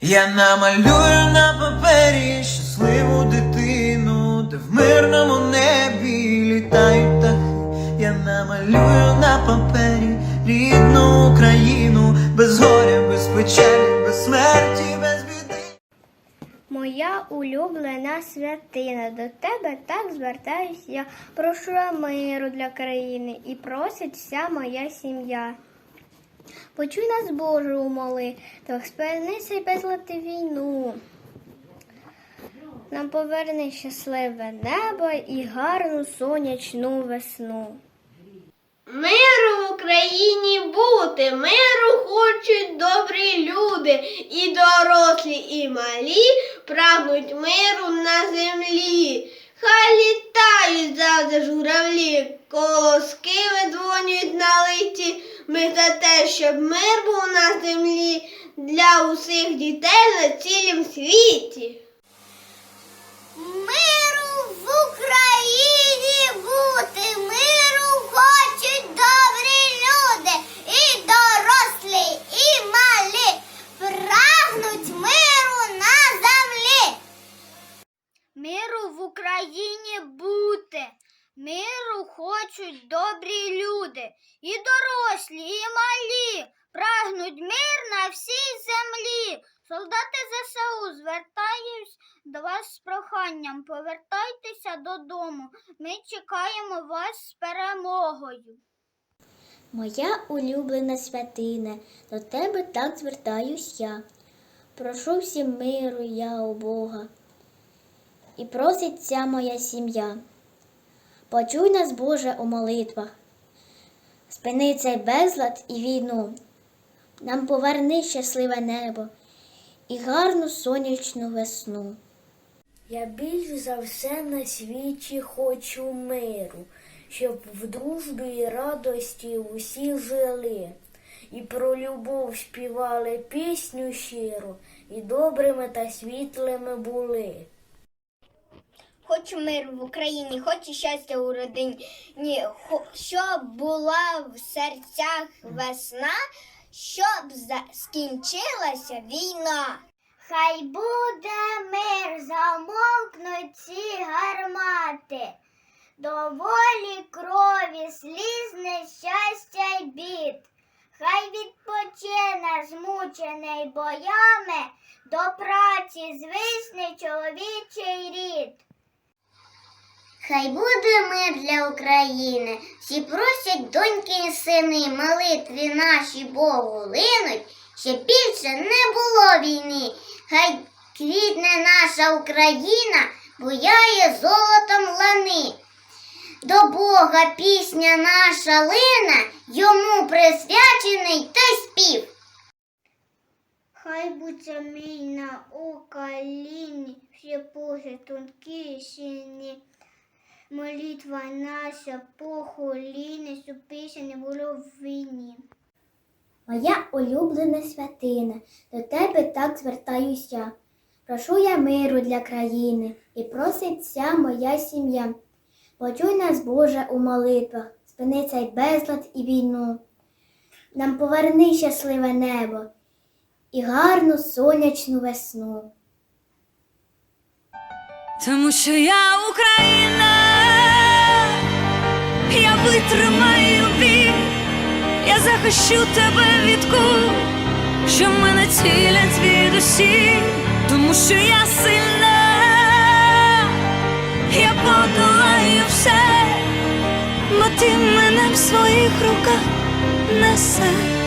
Я намалюю на папері щасливу дитину, де в мирному небі літають птахи. Я намалюю на папері рідну Україну, без горя, без печалі, без смерті, без біди. Моя улюблена святина, до тебе так звертаюсь я. Прошу миру для країни і просить вся моя сім'я. Почуй нас, Боже, у молитвах, спинися й безлати війну. Нам поверни щасливе небо і гарну сонячну весну. Миру в Україні бути, миру хочуть добрі люди, і дорослі, і малі прагнуть миру на землі. Хай літають завжди журавлі, колоски видзвонюють на. Ми за те, щоб мир був на землі для усіх дітей на цілім світі. Миру в Україні бути, миру хочуть добрі люди, і дорослі, і малі, прагнуть миру на землі. Миру в Україні бути, миру хочуть добрі люди, і дорослі, і малі, прагнуть мир на всій землі. Солдати ЗСУ, звертаюсь до вас з проханням. Повертайтеся додому. Ми чекаємо вас з перемогою. Моя улюблена святине, до тебе так звертаюсь я. Прошу всім миру я у Бога. І просить ця моя сім'я. Почуй нас, Боже, у молитвах. Спини цей безлад і війну. Нам поверни щасливе небо і гарну сонячну весну. Я більш за все на світі хочу миру, щоб в дружбі і радості усі жили, і про любов співали пісню щиру, і добрими та світлими були. Хочу миру в Україні, хочу щастя у родині, Ні, щоб була в серцях весна, щоб скінчилася війна. Хай буде мир, замовкнуть ці гармати, доволі крові, сліз, нещастя й бід. Хай відпочине змучений боями, до праці звисне чоловічий рід. Хай буде мир для України. Всі просять доньки і сини, молитві наші Богу линуть, щоб більше не було війни. Хай квітне наша Україна, буяє золотом лани. До Бога пісня наша лина, йому присвячений той спів. Хай буде мій на Україні, всі пухи тонкі сині. Молитва наша похоліне, щоб більше не було в війні. Моя улюблена святина, до тебе так звертаюсь я. Прошу я миру для країни і просить вся моя сім'я. Почуй нас, Боже, у молитвах, спини цей безлад і війну. Нам поверни щасливе небо і гарну сонячну весну. Тому що я Україна, я витримаю бій, я захищу тебе від кул, що мене цілять від усі, тому що я сильна, я подолаю все, бо ти мене в своїх руках несе.